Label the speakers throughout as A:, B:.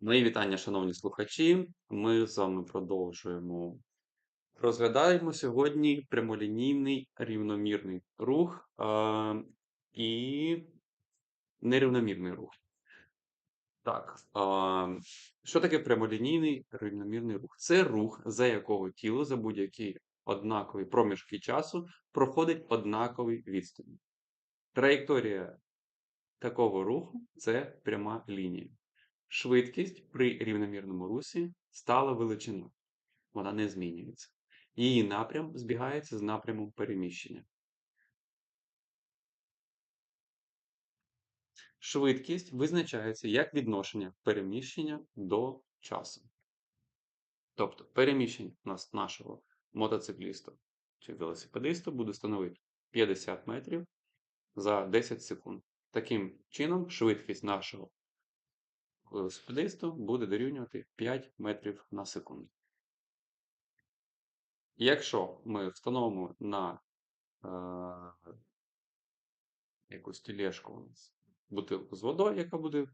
A: Мої вітання, шановні слухачі. Ми з вами продовжуємо. Розглядаємо сьогодні прямолінійний рівномірний рух е, і нерівномірний рух. Так, е, що таке прямолінійний рівномірний рух? Це рух, за якого тіло за будь-які однакові проміжки часу проходить однаковий відстань. Траєкторія такого руху це пряма лінія. Швидкість при рівномірному русі стала величина. Вона не змінюється. Її напрям збігається з напрямом переміщення. Швидкість визначається як відношення переміщення до часу. Тобто переміщення нашого мотоцикліста чи велосипедиста буде становити 50 метрів за 10 секунд. Таким чином, швидкість нашого велосипедисту буде дорівнювати 5 метрів на секунду. Якщо ми встановимо на е, якусь тележку у нас бутилку з водою, яка буде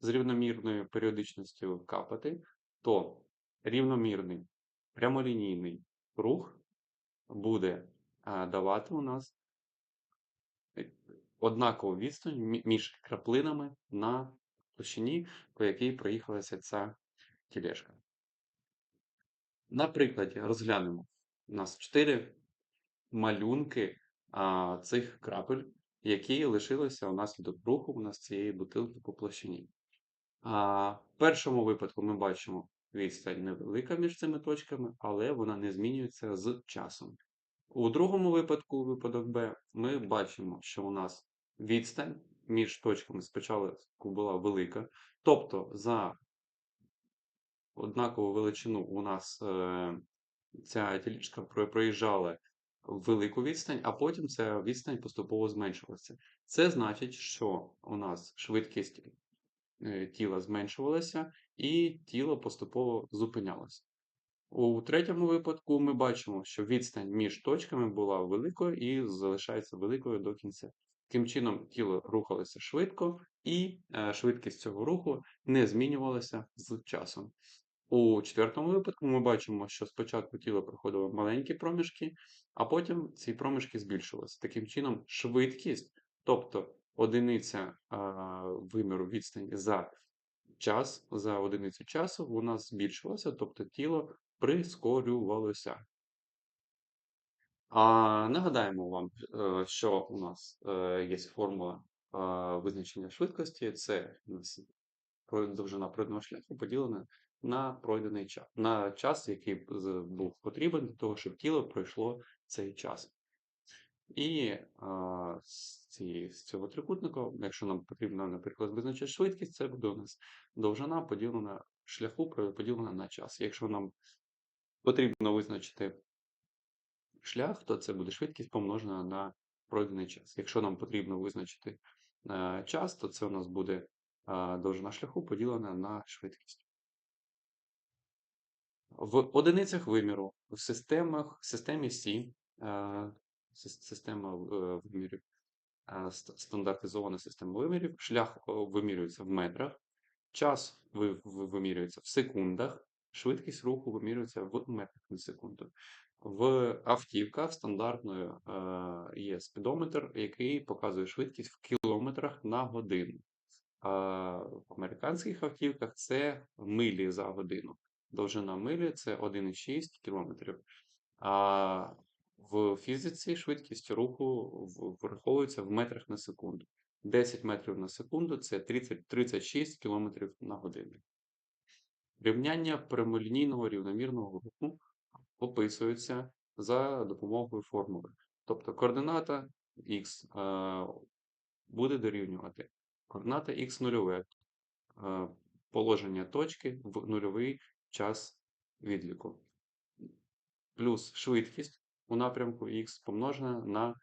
A: з рівномірною періодичністю капати, то рівномірний прямолінійний рух буде е, давати у нас однакову відстань між краплинами на площині, по якій проїхалася ця тележка. На прикладі розглянемо. У нас чотири малюнки а, цих крапель, які лишилися внаслідок руху у нас цієї бутилки по площині. А, в першому випадку ми бачимо відстань невелика між цими точками, але вона не змінюється з часом. У другому випадку, випадок Б, ми бачимо, що у нас відстань між точками спочатку була велика, тобто за однакову величину у нас е, ця тілішка про- проїжджала велику відстань, а потім ця відстань поступово зменшилася. Це значить, що у нас швидкість е, тіла зменшувалася і тіло поступово зупинялося. У третьому випадку ми бачимо, що відстань між точками була великою і залишається великою до кінця. Таким чином, тіло рухалося швидко, і е, швидкість цього руху не змінювалася з часом. У четвертому випадку ми бачимо, що спочатку тіло проходило маленькі проміжки, а потім ці проміжки збільшувалися. Таким чином, швидкість, тобто одиниця а, виміру відстані за час, за одиницю часу, у нас збільшилася, тобто тіло прискорювалося. А, нагадаємо вам, е, що у нас е, є формула е, визначення швидкості. Це довжина пройденого шляху поділена на пройдений час, на час, який був потрібен для того, щоб тіло пройшло цей час. І з, цього трикутника, якщо нам потрібно, наприклад, визначити швидкість, це буде у нас довжина поділена шляху поділена на час. Якщо нам потрібно визначити шлях, то це буде швидкість помножена на пройдений час. Якщо нам потрібно визначити е, час, то це у нас буде е, довжина шляху поділена на швидкість. В одиницях виміру в системах, системі Сі, е, система вимірів, стандартизована система вимірів, шлях вимірюється в метрах, час ви- ви- вимірюється в секундах, швидкість руху вимірюється в метрах на секунду. В автівках стандартною е, є спідометр, який показує швидкість в кілометрах на годину. А в американських автівках це милі за годину. Довжина милі це 1,6 км. А в фізиці швидкість руху враховується в метрах на секунду. 10 метрів на секунду це 30, 36 км на годину. Рівняння прямолінійного рівномірного руху описуються за допомогою формули. Тобто координата х е, буде дорівнювати координата х нульове, е, положення точки в нульовий час відліку. Плюс швидкість у напрямку х помножена на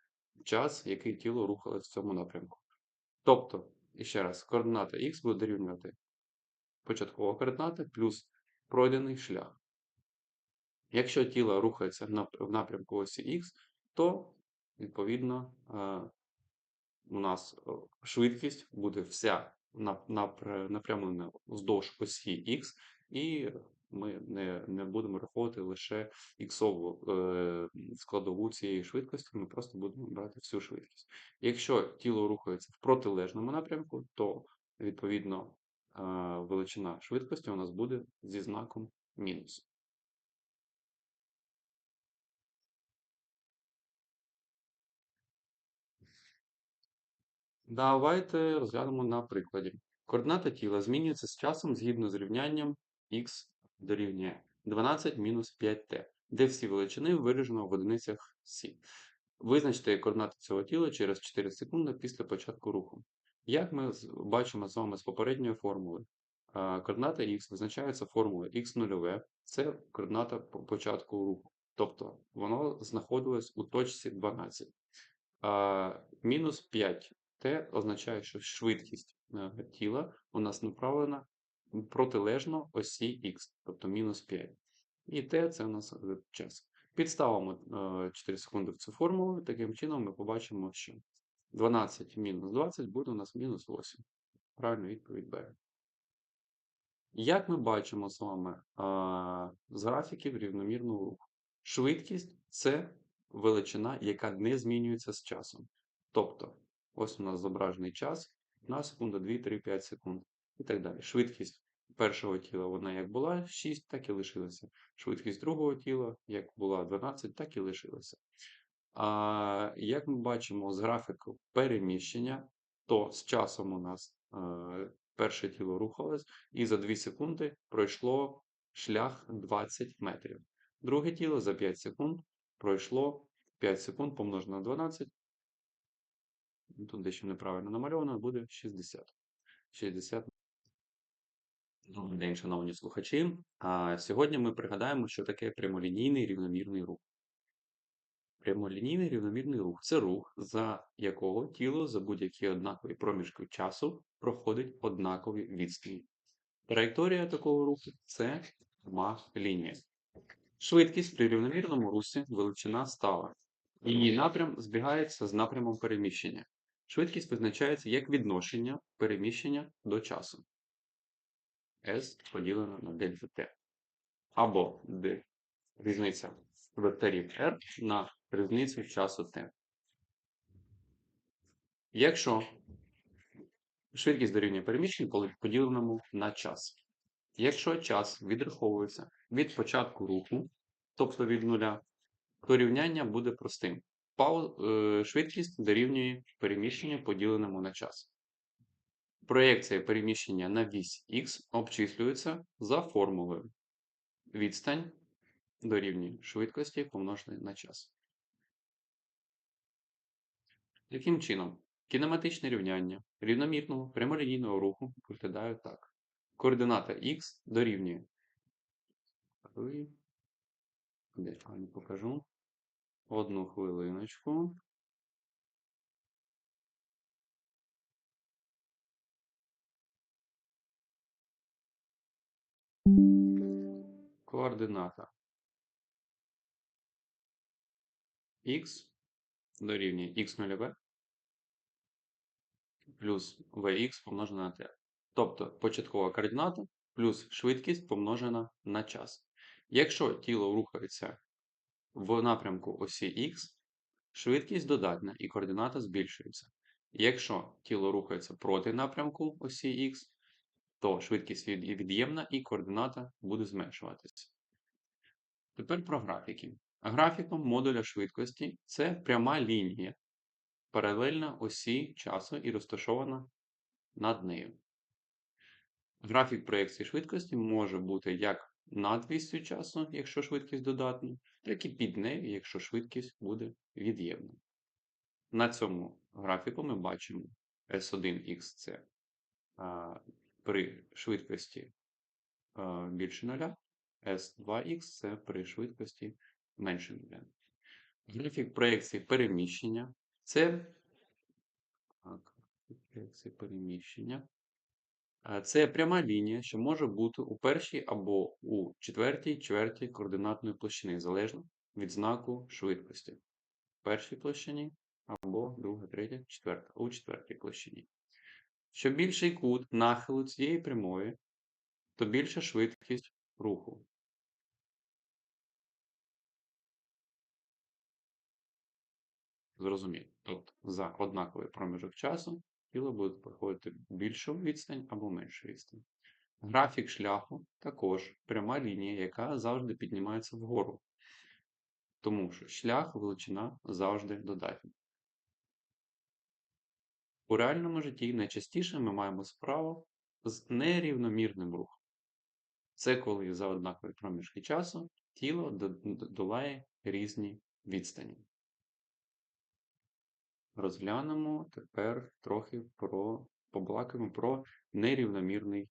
A: час, який тіло рухалось в цьому напрямку. Тобто, ще раз, координата х буде дорівнювати початкова координата плюс пройдений шлях. Якщо тіло рухається в напрямку осі Х, то відповідно е, у нас е, швидкість буде вся нап- напрямлена вздовж осі Х, і ми не, не будемо рахувати лише іксову е, складову цієї швидкості, ми просто будемо брати всю швидкість. Якщо тіло рухається в протилежному напрямку, то відповідно величина швидкості у нас буде зі знаком мінус. Давайте розглянемо на прикладі. Координата тіла змінюється з часом згідно з рівнянням х дорівнює 12 мінус 5t, де всі величини виражено в одиницях Сі. Визначте координати цього тіла через 4 секунди після початку руху. Як ми бачимо з вами з попередньої формули, координата х визначається формулою х0, це координата початку руху. Тобто воно знаходилось у точці 12. Мінус 5 Т означає, що швидкість е, тіла у нас направлена протилежно осі х, тобто мінус 5. І Т це у нас е, час. Підставимо е, 4 секунди в цю формулу, таким чином ми побачимо, що 12 мінус 20 буде у нас мінус 8. Правильна відповідь Б. Як ми бачимо з вами а, з графіків рівномірного руху, швидкість це величина, яка не змінюється з часом. Тобто, ось у нас зображений час, 1 секунда, 2, 3, 5 секунд і так далі. Швидкість першого тіла, вона як була 6, так і лишилася. Швидкість другого тіла, як була 12, так і лишилася. А як ми бачимо з графіку переміщення, то з часом у нас е, перше тіло рухалось, і за 2 секунди пройшло шлях 20 метрів. Друге тіло за 5 секунд пройшло 5 секунд помножено на 12. Ну, Тут дещо неправильно намальовано, буде 60. 60. Добрий день, шановні слухачі. А сьогодні ми пригадаємо, що таке прямолінійний рівномірний рух. Прямолінійний рівномірний рух це рух, за якого тіло за будь-які однакові проміжки часу проходить однакові відстані. Траєкторія такого руху це пряма лінія. Швидкість при рівномірному русі величина стала. Її напрям збігається з напрямом переміщення. Швидкість визначається як відношення переміщення до часу. S поділено на дельта T. Або D різниця векторів R на різницю часу T. Якщо швидкість дорівнює переміщенню поділеному на час. Якщо час відраховується від початку руху, тобто від нуля, то рівняння буде простим. Е, Швидкість дорівнює переміщенню поділеному на час. Проєкція переміщення на вісь Х обчислюється за формулою. Відстань дорівнює швидкості помноженої на час. Таким чином, кінематичне рівняння рівномірного прямолінійного руху виглядає так. Координата х дорівнює. Де правильно покажу. Одну хвилиночку. Координата х дорівнює х0v плюс vx помножено на t. Тобто початкова координата плюс швидкість помножена на час. Якщо тіло рухається в напрямку осі х, швидкість додатня і координата збільшується. Якщо тіло рухається проти напрямку осі х, то швидкість від'ємна і координата буде зменшуватися. Тепер про графіки. Графіком модуля швидкості це пряма лінія, паралельна осі часу і розташована над нею. Графік проєкції швидкості може бути як над вістю часу, якщо швидкість додатна, так і під нею, якщо швидкість буде від'ємна. На цьому графіку ми бачимо S1X це при швидкості більше нуля, S2X це при швидкості менше нуля. Графік проєкції переміщення це так, проєкції переміщення. Це пряма лінія, що може бути у першій або у четвертій чверті координатної площини, залежно від знаку швидкості. В першій площині або друга, третя, четверта, у четвертій площині. Що більший кут нахилу цієї прямої, то більша швидкість руху. Зрозуміло. Тобто за однаковий проміжок часу тіло буде проходити більшу відстань або меншу відстань. Графік шляху також пряма лінія, яка завжди піднімається вгору. Тому що шлях, величина завжди додатня. У реальному житті найчастіше ми маємо справу з нерівномірним рухом. Це коли за однакові проміжки часу тіло долає різні відстані. Розглянемо тепер трохи про побалакаємо про нерівномірний.